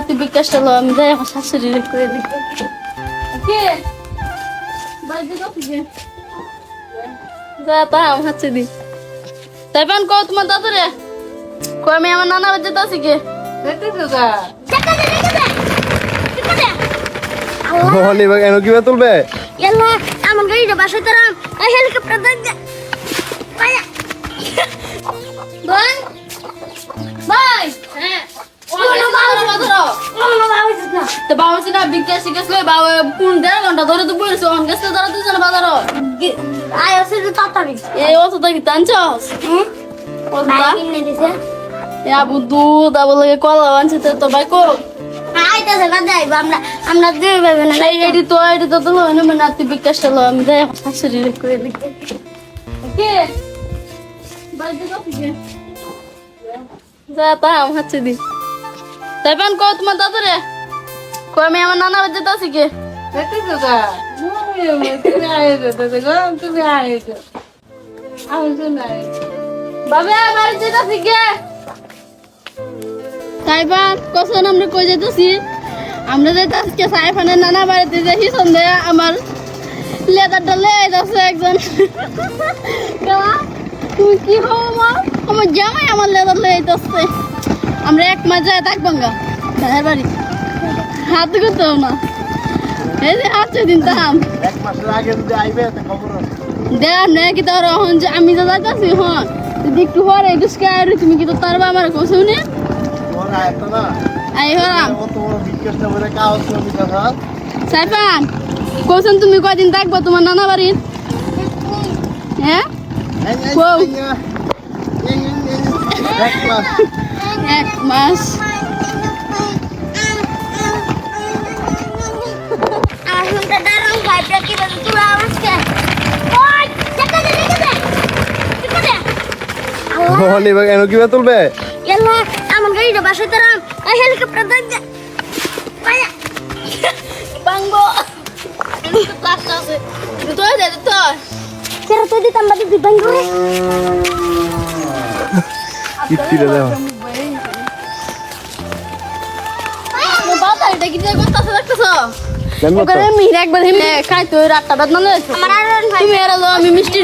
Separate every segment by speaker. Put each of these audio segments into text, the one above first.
Speaker 1: তুই বিকাশটা লো আমি যাই আমার শাশুড়ি করে দিই কে বাড়িতে কফি কে যা তা আমার হাতে দি তাই পান কো তোমার দাদু রে কো আমি আমার নানা বাড়িতে আছি কে
Speaker 2: তুলবে
Speaker 3: আমার গাড়িটা বাসায় তারাম হেলিকপ্টার দেখ
Speaker 1: বাবা বিকাশ শিকাশ লই বাবা কোন দেড় ঘণ্টা ধরে তো বলেছে অন গেছে তারা দুজন বাজার
Speaker 3: আয় আছে যে তাড়াতাড়ি
Speaker 1: এই অত তাকি টানছস।
Speaker 3: হ্যাঁ
Speaker 1: ওটা
Speaker 3: কিনে দিছে।
Speaker 1: আবু দুধ আবু লাগে কলা আনছে তো তো ভাই কো
Speaker 3: আইতাছে না যাইব আমরা আমরা দুই ভাই বোন
Speaker 1: এই এডি তো এডি তো তো না মানে তুই বিকাশটা লো আমি যাই দিই কে? যা তা হাতে দি। তাই পান কো তোমার দাদু রে কো আমি আমার নানা বাড়িতে আছি কে? বাবা বাড়িতে আছি কে? সাইবা কখন আমরা কই যাইতেছি আমরা যাইতে আজকে সাইফানের নানা বাড়িতে দেখি সন্ধ্যে আমার লেদারটা লেয়ে যাচ্ছে একজন। তুমি কি হও আমার আমার জামাই আমার লেদার লেয়ে যাচ্ছে। আমরা এক মাস যায় থাকব গা বাড়ি। হাত করতেও না। এই যে হাত দিন তাম
Speaker 2: এক মাসের আগে যদি আইবে তো খবর আছে।
Speaker 1: না কি তোর হন যে আমি তো যাইতেছি হন। যদি একটু পরে গুসকে আর তুমি কি তো তার আমার কোথাও নে? আই হরাম সাইফান কৌশন তুমি কয়দিন থাকব তোমার নানা বাড়ির? হ্যাঁ.
Speaker 2: এক মাস। হলি ভাই কেন কীভাবে তুলবে?
Speaker 3: ইয়াল্লা আমার গাড়িটা বাসায় তারাম এই হেলিকপ্টার দেখ দে। পায়া।
Speaker 1: বাংবো। ক্লাসটা আছে। তো দে তো।
Speaker 3: কেরা তো দিতাম বাদি
Speaker 1: কি একবার হেমে খাই রাতটা না লইছো
Speaker 3: আমার আর ভাই
Speaker 1: তুমি এরা আমি মিষ্টি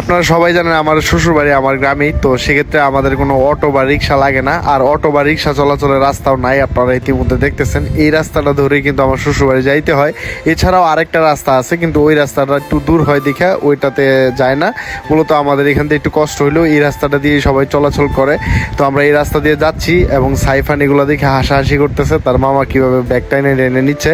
Speaker 2: আপনারা সবাই জানেন আমার শ্বশুর বাড়ি আমার গ্রামেই, তো সেক্ষেত্রে আমাদের কোনো অটো বা রিক্সা লাগে না, আর অটো বা রিক্সা চলাচলের রাস্তাও নাই, আপনারা ইতিমধ্যে দেখতেছেন। এই রাস্তাটা ধরেই কিন্তু আমার শ্বশুর বাড়ি যাইতে হয়। এছাড়াও আরেকটা রাস্তা আছে, কিন্তু ওই রাস্তাটা একটু দূর হয় দেখে ওইটাতে যায় না। মূলত আমাদের এখান থেকে একটু কষ্ট হইলেও এই রাস্তাটা দিয়ে সবাই চলাচল করে। তো আমরা এই রাস্তা দিয়ে যাচ্ছি এবং সাইফান এগুলো দেখে হাসাহাসি করতেছে, তার মামা কীভাবে ব্যাগ টাইনে এনে নিচ্ছে।